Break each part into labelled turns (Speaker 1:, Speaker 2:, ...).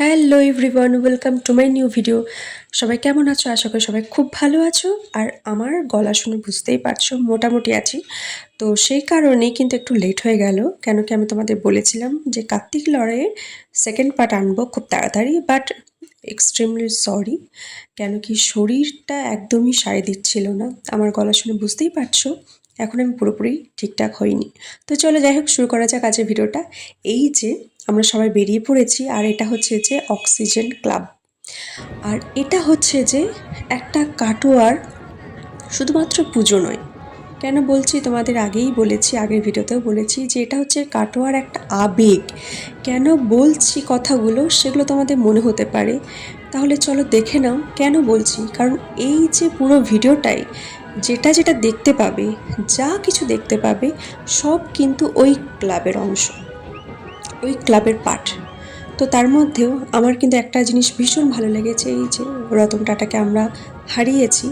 Speaker 1: Hello everyone welcome to my new video সবাই কেমন আছো? আশা করি সবাই খুব ভালো আছো। আর আমার গলা শুনে বুঝতেই পারছ, মোটামুটি আছি। তো সেই কারণে কিন্তু একটু লেট হয়ে গেল। কেন কি আমি তোমাদের বলেছিলাম যে কার্তিক লড়াইয়ের সেকেন্ড পার্ট আনব খুব তাড়াতাড়ি বাট এক্সট্রিমলি সরি কেন কি শরীরটা একদমই সায় দিচ্ছিল না। আমার গলা শুনে বুঝতেই পারছ, এখন আমি পুরোপুরি ঠিকঠাক হইনি। তো চলো যাই হোক, শুরু করা যাক আজকের ভিডিওটা এই যে আমরা সবাই বেরিয়ে পড়েছি আর এটা হচ্ছে যে অক্সিজেন ক্লাব। আর এটা হচ্ছে যে একটা কাটোয়ার শুধুমাত্র পুজো নয়। কেন বলছি? তোমাদের আগেই বলেছি, আগের ভিডিওতেও বলেছি যে এটা হচ্ছে কাটোয়ার একটা আবেগ। কেন বলছি কথাগুলো সেগুলো তোমাদের মনে হতে পারে। তাহলে চলো দেখে নাও কেন বলছি। কারণ এই যে পুরো ভিডিওটাই যেটা যেটা দেখতে পাবে, যা কিছু দেখতে পাবে, সব কিন্তু ওই ক্লাবের অংশ। ওই ক্লাবের পাঠ। তো তার মধ্যেও আমার কিন্তু একটা জিনিস ভীষণ ভালো লেগেছে, এই যে রতন টাটাকে আমরা হারিয়েছি।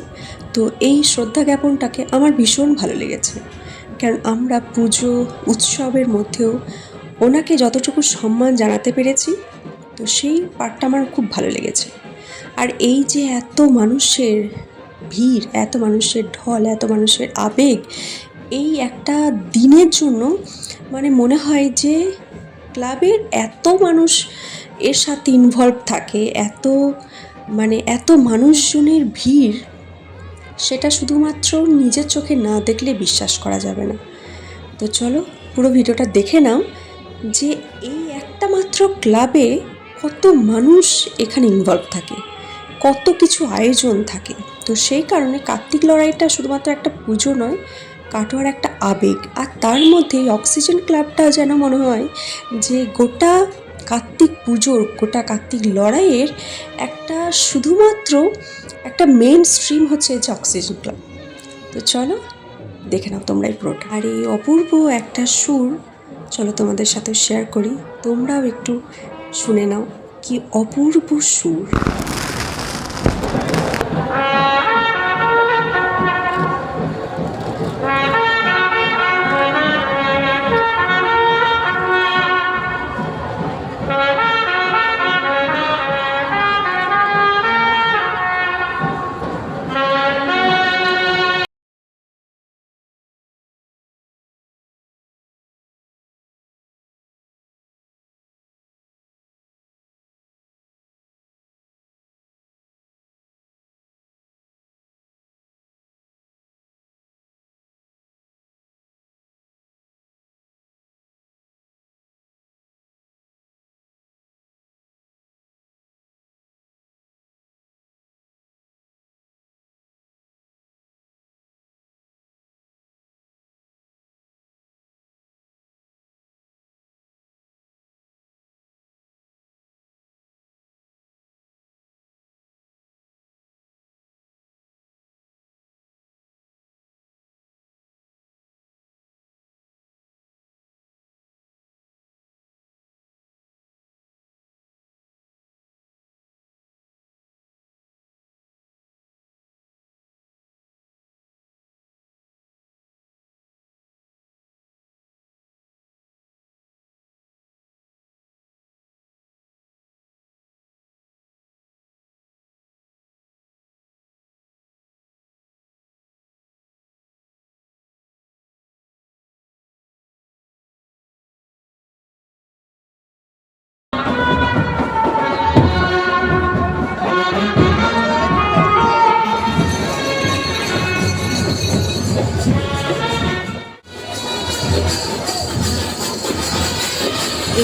Speaker 1: তো এই শ্রদ্ধা জ্ঞাপনটাকে আমার ভীষণ ভালো লেগেছে। কারণ আমরা পুজো, উৎসবের মধ্যেও ওনাকে যতটুকু সম্মান জানাতে পেরেছি, তো সেই পার্টটা আমার খুব ভালো লেগেছে। আর এই যে এত মানুষের ভিড়, এত মানুষের ঢল, এত মানুষের আবেগ, এই একটা দিনের জন্য মানে মনে হয় যে ক্লাবের এত মানুষ এর সাথে ইনভলভ থাকে, এত মানে এত মানুষজনের ভিড়, সেটা শুধুমাত্র নিজের চোখে না দেখলে বিশ্বাস করা যাবে না। তো চলো পুরো ভিডিওটা দেখে নাও যে এই একটা মাত্র ক্লাবে কত মানুষ এখানে ইনভলভ থাকে, কত কিছু আয়োজন থাকে। তো সেই কারণে কার্তিক লড়াইটা শুধুমাত্র একটা পুজো নয় কাটোয়ার একটা আবেগ আর তার মধ্যে অক্সিজেন ক্লাবটা যেন মনে হয় যে গোটা কার্তিক পুজোর, গোটা কার্তিক লড়াইয়ের একটা শুধুমাত্র একটা মেন স্ট্রিম হচ্ছে যে অক্সিজেন ক্লাব। তো চলো, দেখে নাও তোমরা এই পুরোটা। আর এই অপূর্ব একটা সুর, চলো তোমাদের সাথে শেয়ার করি। তোমরাও একটু শুনে নাও কি অপূর্ব সুর।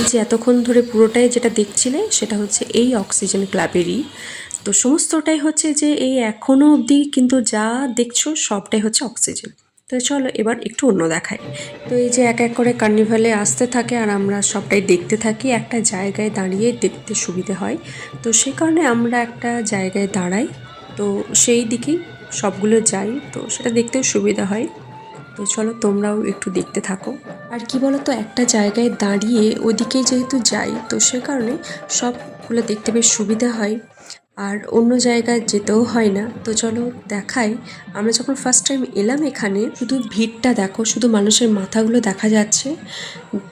Speaker 1: এই যে এতক্ষণ ধরে পুরোটাই যেটা দেখছিলে সেটা হচ্ছে এই অক্সিজেন ক্লাবেরই। তো সমস্তটাই হচ্ছে যে এই এখনও অবধি কিন্তু যা দেখছ সবটাই হচ্ছে অক্সিজেন। তো চলো এবার একটু অন্য দেখায় তো এই যে এক এক করে কার্নিভালে আসতে থাকে আর আমরা সবটাই দেখতে থাকি, একটা জায়গায় দাঁড়িয়ে দেখতে সুবিধে হয়। তো সেই কারণে আমরা একটা জায়গায় দাঁড়াই। তো সেই দিকেই সবগুলো যাই। তো সেটা দেখতেও সুবিধা হয়। তো চলো তোমরাও একটু দেখতে থাকো। আর কি বলো তো একটা জায়গায় দাঁড়িয়ে ওদিকে যেহেতু যাই, তো সে কারণে সবগুলো দেখতে বেশ সুবিধা হয়। আর অন্য জায়গায় যেতেও হয় না। তো চলো দেখাই। আমরা যখন ফার্স্ট টাইম এলাম এখানে, শুধু ভিড়টা দেখো, শুধু মানুষের মাথাগুলো দেখা যাচ্ছে।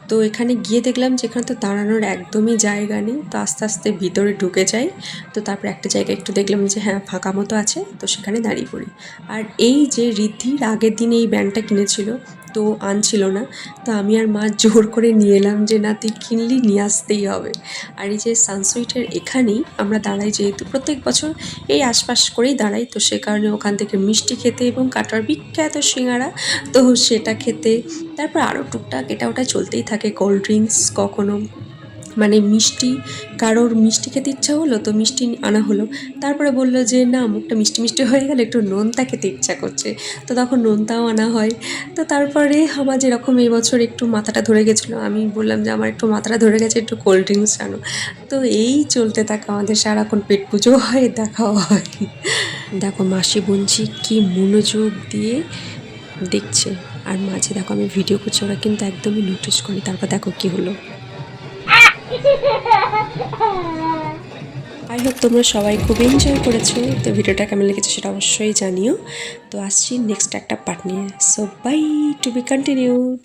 Speaker 1: তো এখানে গিয়ে দেখলাম যে এখানে তো দাঁড়ানোর একদমই জায়গা নেই। তো আস্তে আস্তে ভিতরে ঢুকে যাই। তো তারপর একটা জায়গা একটু দেখলাম যে হ্যাঁ ফাঁকা মতো আছে। তো সেখানে দাঁড়িয়ে পড়ি। আর এই যে রিদ্ধির আগের দিনে এই ব্যান্ডটা কিনেছিল তো আনছিল না। তো আমি আর মা জোর করে নিয়ে এলাম যে, না, তুই কিনলি, নিয়ে আসতেই হবে। আর এই যে সানসুইটের এখানেই আমরা দাঁড়াই, যেহেতু প্রত্যেক বছর এই আশপাশ করেই দাঁড়াই, তো সে কারণে ওখান থেকে মিষ্টি খেতে এবং কাটার বিখ্যাত সিঙ্গারা, তো সেটা খেতে, তারপর আরও টুকটাক এটা ওটা চলতেই থাকে, কোল্ড ড্রিঙ্কস কখনো মানে মিষ্টি, কারোর মিষ্টি খেতে ইচ্ছা হলো তো মিষ্টি আনা হলো। তারপরে বলল যে, না, মুখটা মিষ্টি মিষ্টি হয়ে গেলে একটু নোনতা খেতে ইচ্ছা করছে। তো তখন নোনতাও আনা হয়। তো তারপরে আমার যেরকম এই বছর একটু মাথাটা ধরে গেছিল, আমি বললাম যে, আমার একটু মাথাটা ধরে গেছে, একটু কোল্ড ড্রিঙ্কস আনো। তো এই চলতে থাকে আমাদের সারাক্ষণ, পেট পুজো হয়, দেখাও হয়। দেখো মাসি বুনছি কি মনোযোগ দিয়ে দেখছে। আর মাঝে দেখো আমি ভিডিও করছি, ওরা কিন্তু একদমই নোটিস করি তারপর দেখো কি হলো। আই তোমরা সবাই খুব এনজয় করেছ। তো ভিডিওটা কেমন লেগেছে সেটা অবশ্যই জানিও। তো আসছি নেক্সট একটা পার্ট নিয়ে। So bye to be continued